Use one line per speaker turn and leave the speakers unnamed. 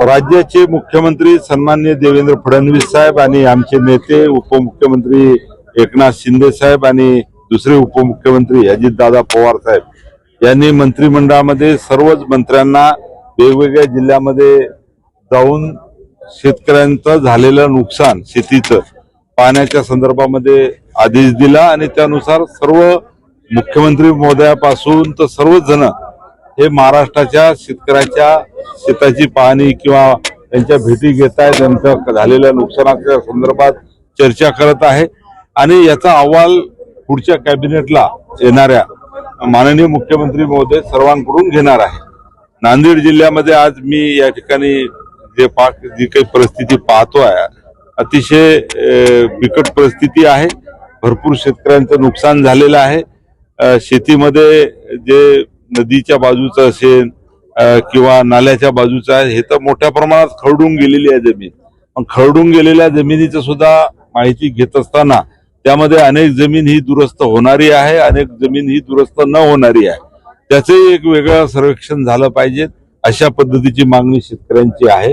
राज्याचे मुख्यमंत्री सन्मान्य देवेंद्र फडणवीस साहेब आणि आमचे नेते उपमुख्यमंत्री एकनाथ शिंदे साहेब आणि दुसरे उपमुख्यमंत्री अजितदादा पवार साहेब यांनी मंत्रिमंडळामध्ये सर्वच मंत्र्यांना वेगवेगळ्या जिल्ह्यामध्ये जाऊन शेतकऱ्यांचं झालेलं नुकसान शेतीचं पाण्याच्या संदर्भामध्ये आदेश दिला आणि त्यानुसार सर्व मुख्यमंत्री महोदयापासून तर सर्वच जण हे महाराष्ट्राच्या शेतकऱ्याच्या शेताची पाहणी किंवा त्यांच्या भेटी घेत आहेत त्यांच्या झालेल्या नुकसानाच्या संदर्भात चर्चा करत आहे. आणि याचा अहवाल पुढच्या कॅबिनेटला येणाऱ्या माननीय मुख्यमंत्री महोदय सर्वांकडून घेणार आहे. नांदेड जिल्ह्यामध्ये आज मी या ठिकाणी जे पा जी काही परिस्थिती पाहतो आहे अतिशय बिकट परिस्थिती आहे. भरपूर शेतकऱ्यांचं नुकसान झालेलं आहे. शेतीमध्ये जे नदीच्या बाजूचं असेल किंवा नाल्याच्या बाजूचं आहे हे तर मोठ्या प्रमाणात खरडून गेलेली आहे जमीन. पण खरडून गेलेल्या जमिनीचं सुद्धा माहिती घेत असताना त्यामध्ये अनेक जमीन ही दुरुस्त होणारी आहे अनेक जमीन ही दुरुस्त न होणारी आहे. त्याचंही एक वेगळं सर्वेक्षण झालं पाहिजे अशा पद्धतीची मागणी शेतकऱ्यांची आहे.